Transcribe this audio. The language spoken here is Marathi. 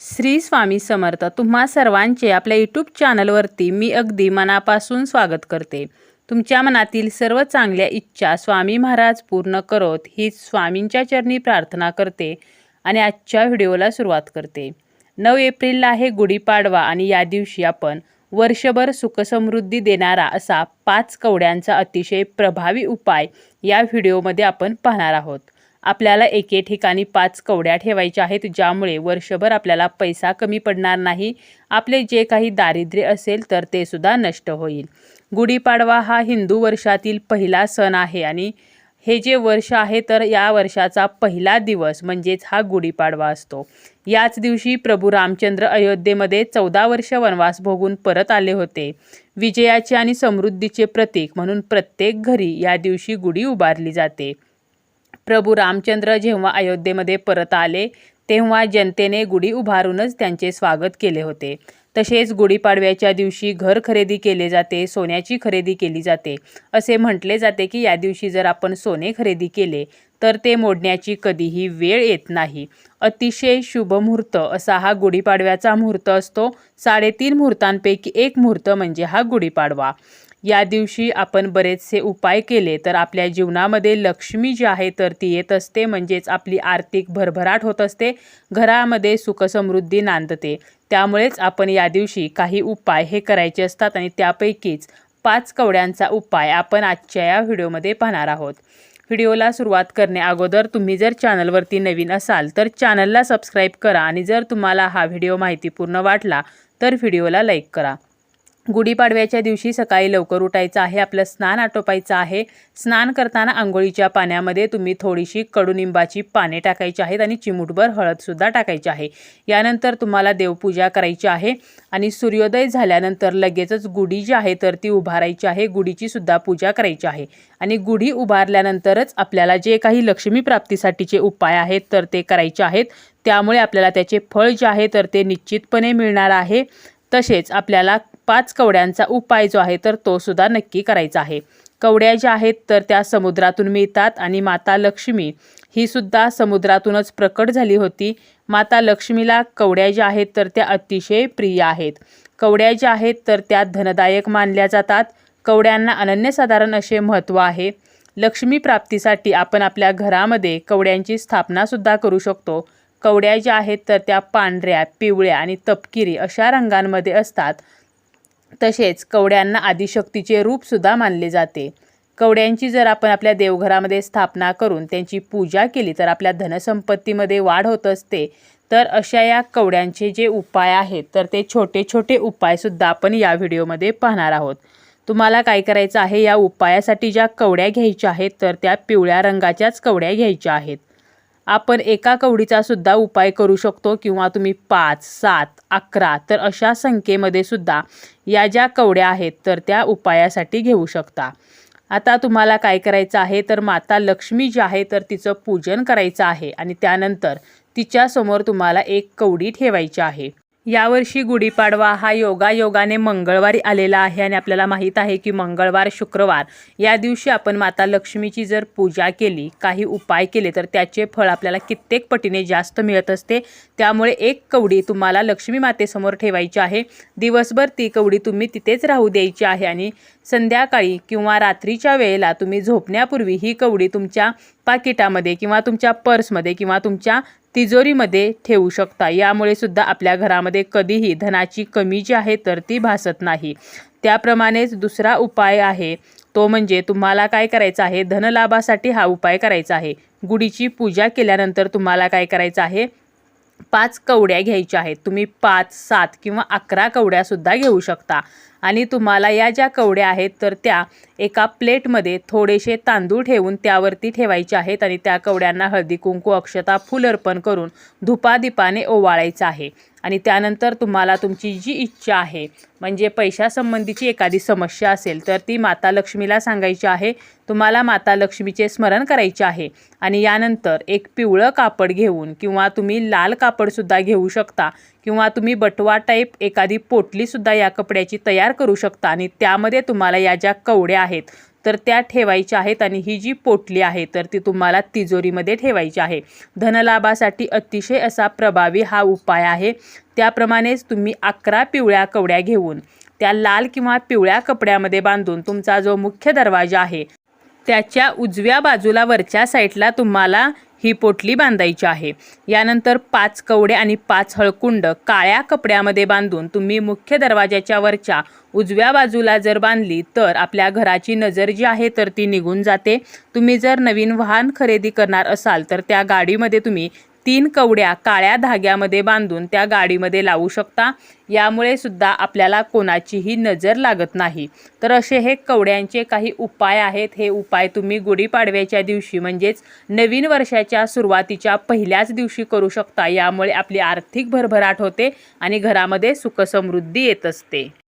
श्री स्वामी समर्थ तुम्हा सर्वांचे आपल्या यूट्यूब चॅनलवरती मी अगदी मनापासून स्वागत करते. तुमच्या मनातील सर्व चांगल्या इच्छा स्वामी महाराज पूर्ण करोत ही स्वामींच्या चरणी प्रार्थना करते आणि आजच्या व्हिडिओला सुरुवात करते. नऊ एप्रिलला आहे गुढीपाडवा आणि या दिवशी आपण वर्षभर सुखसमृद्धी देणारा असा पाच कवड्यांचा अतिशय प्रभावी उपाय या व्हिडिओमध्ये आपण पाहणार आहोत. आपल्याला एके ठिकाणी पाच कवड्या ठेवायच्या आहेत ज्यामुळे वर्षभर आपल्याला पैसा कमी पडणार नाही. आपले जे काही दारिद्र्य असेल तर ते सुद्धा नष्ट होईल. गुढीपाडवा हा हिंदू वर्षातील पहिला सण आहे आणि हे जे वर्ष आहे तर या वर्षाचा पहिला दिवस म्हणजेच हा गुढीपाडवा असतो. याच दिवशी प्रभू रामचंद्र अयोध्येमध्ये चौदा वर्ष वनवास भोगून परत आले होते. विजयाचे आणि समृद्धीचे प्रतीक म्हणून प्रत्येक घरी या दिवशी गुढी उभारली जाते. प्रभू रामचंद्र जेव्हा अयोध्येमध्ये परत आले तेव्हा जनतेने गुढी उभारूनच त्यांचे स्वागत केले होते. तसेच गुढीपाडव्याच्या दिवशी घर खरेदी केले जाते सोन्याची खरेदी केली जाते. असे म्हटले जाते की या दिवशी जर आपण सोने खरेदी केले तर ते मोडण्याची कधीही वेळ येत नाही. अतिशय शुभ मुहूर्त असा हा गुढीपाडव्याचा मुहूर्त असतो. साडेतीन मुहूर्तांपैकी एक मुहूर्त म्हणजे हा गुढीपाडवा. या दिवशी आपण बरेचसे उपाय केले तर आपल्या जीवनामध्ये लक्ष्मी जी आहे तर ती येत असते. म्हणजेच आपली आर्थिक भरभराट होत असते. घरामध्ये सुखसमृद्धी नांदते. त्यामुळेच आपण या दिवशी काही उपाय हे करायचे असतात आणि त्यापैकीच पाच कवड्यांचा उपाय आपण आजच्या या व्हिडिओमध्ये पाहणार आहोत. व्हिडिओला सुरुवात करणे अगोदर तुम्ही जर चॅनलवरती नवीन असाल तर चॅनलला सबस्क्राईब करा आणि जर तुम्हाला हा व्हिडिओ माहितीपूर्ण वाटला तर व्हिडिओला लाईक करा. गुढीपाडव्याच्या दिवशी सकाळी लवकर उठायचं आहे आपलं स्नान आटोपायचं आहे. स्नान करताना आंघोळीच्या पाण्यामध्ये तुम्ही थोडीशी कडुनिंबाची पाने टाकायची आहेत आणि चिमूटभर हळदसुद्धा टाकायची आहे. यानंतर तुम्हाला देवपूजा करायची आहे आणि सूर्योदय झाल्यानंतर लगेचच गुढी जी आहे तर ती उभारायची आहे. गुढीची सुद्धा पूजा करायची आहे. आणि गुढी उभारल्यानंतरच आपल्याला जे काही लक्ष्मी प्राप्तीसाठीचे उपाय आहेत तर ते करायचे आहेत. त्यामुळे आपल्याला त्याचे फळ जे आहे तर ते निश्चितपणे मिळणार आहे. तसेच आपल्याला पाच कवड्यांचा उपाय जो आहे तर तो सुद्धा नक्की करायचा आहे. कवड्या ज्या आहेत तर त्या समुद्रातून मिळतात आणि माता लक्ष्मी ही सुद्धा समुद्रातूनच प्रकट झाली होती. माता लक्ष्मीला कवड्या ज्या आहेत तर त्या अतिशय प्रिय आहेत. कवड्या ज्या आहेत तर त्या धनदायक मानल्या जातात. कवड्यांना अनन्यसाधारण असे महत्त्व आहे. लक्ष्मी प्राप्तीसाठी आपण आपल्या घरामध्ये कवड्यांची स्थापनासुद्धा करू शकतो. कवड्या ज्या आहेत तर त्या पांढऱ्या पिवळ्या आणि तपकिरी अशा रंगांमध्ये असतात. तसेच कवड्यांना आदिशक्तीचे रूपसुद्धा मानले जाते. कवड्यांची जर आपण आपल्या देवघरामध्ये स्थापना करून त्यांची पूजा केली तर आपल्या धनसंपत्तीमध्ये वाढ होत असते तर अशा या कवड्यांचे जे उपाय आहेत तर ते छोटे छोटे उपायसुद्धा आपण या व्हिडिओमध्ये पाहणार आहोत. तुम्हाला काय करायचं आहे या उपायासाठी ज्या कवड्या घ्यायच्या आहेत तर त्या पिवळ्या रंगाच्याच कवड्या घ्यायच्या आहेत. आपण एका कवडीचा सुद्धा उपाय करू शकतो किंवा तुम्ही पाच सात अकरा तर अशा संख्येमध्ये सुद्धा या ज्या कवड्या आहेत तर त्या उपायासाठी घेऊ शकता. आता तुम्हाला काय करायचं आहे तर माता लक्ष्मी जी आहे तर तिचं पूजन करायचं आहे आणि त्यानंतर तिच्यासमोर तुम्हाला एक कवडी ठेवायची आहे. यावर्षी गुढीपाडवा हा योगायोगाने मंगळवारी आलेला आहे आणि आपल्याला माहीत आहे की मंगळवार शुक्रवार या दिवशी आपण माता लक्ष्मीची जर पूजा केली काही उपाय केले तर त्याचे फळ आपल्याला कित्येक पटीने जास्त मिळत असते. त्यामुळे एक कवडी तुम्हाला लक्ष्मी मातेसमोर ठेवायची आहे. दिवसभर ती कवडी तुम्ही तिथेच राहू द्यायची आहे आणि संध्याकाळी किंवा रात्रीच्या वेळेला तुम्ही झोपण्यापूर्वी ही कवडी तुमच्या पाकिटामध्ये किंवा तुमच्या पर्समध्ये किंवा तुमच्या तिजोरीमध्ये ठेवू शकता. यामुळे सुद्धा आपल्या घरामध्ये कधीही धनाची कमी जी आहे तर ती भासत नाही. त्याप्रमाणेच दुसरा उपाय आहे तो म्हणजे तुम्हाला काय करायचं आहे? धनलाभासाठी हा उपाय करायचा आहे. गुढीची पूजा केल्यानंतर तुम्हाला काय करायचं आहे? पाच कवड्या घ्यायच्या आहेत. तुम्ही पाच सात किंवा अकरा कवड्यासुद्धा घेऊ शकता. आणि तुम्हाला या ज्या कवड्या आहेत तर त्या एका प्लेटमध्ये थोडेसे तांदूळ ठेवून त्यावरती ठेवायचे आहेत आणि त्या कवड्यांना हळदी कुंकू अक्षता फुल अर्पण करून धुपादीपाने ओवाळायचं आहे. आणि त्यानंतर तुम्हाला तुमची जी इच्छा आहे म्हणजे पैशासंबंधीची एखादी समस्या असेल तर ती माता लक्ष्मीला सांगायची आहे. तुम्हाला माता लक्ष्मीचे स्मरण करायचे आहे. आणि यानंतर एक पिवळं कापड घेऊन किंवा तुम्ही लाल कापडसुद्धा घेऊ शकता किंवा तुम्ही बटवा टाईप एखादी पोटलीसुद्धा या कपड्याची तयार करू शकता. आणि त्यामध्ये तुम्हाला या ज्या कवड्या आहेत तर त्या ठेवायच्या आहेत आणि ही जी पोटली आहे तर ती तुम्हाला तिजोरीमध्ये ठेवायची आहे. धनलाभासाठी अतिशय असा प्रभावी हा उपाय आहे. त्याप्रमाणेच तुम्ही अकरा पिवळ्या कवड्या घेऊन त्या लाल किंवा पिवळ्या कपड्यामध्ये बांधून तुमचा जो मुख्य दरवाजा आहे त्याच्या उजव्या बाजूला वरच्या साईडला तुम्हाला ही पोटली बांधायची आहे. यानंतर पाच कवडे आणि पाच हळकुंड काळ्या कपड्यामध्ये बांधून तुम्ही मुख्य दरवाजाच्या वरच्या उजव्या बाजूला जर बांधली तर आपल्या घराची नजर जी आहे तर ती निघून जाते. तुम्ही जर नवीन वाहन खरेदी करणार असाल तर त्या गाडीमध्ये तुम्ही तीन कवड्या काळ्या धाग्यामध्ये बांधून त्या गाडीमध्ये लावू शकता. यामुळे सुद्धा आपल्याला कोणाचीही नजर लागत नाही. तर असे हे कवड्यांचे काही उपाय आहेत. हे उपाय तुम्ही गुढीपाडव्याच्या दिवशी म्हणजेच नवीन वर्षाच्या सुरुवातीच्या पहिल्याच दिवशी करू शकता. यामुळे आपली आर्थिक भरभराट होते आणि घरामध्ये सुखसमृद्धी येत असते.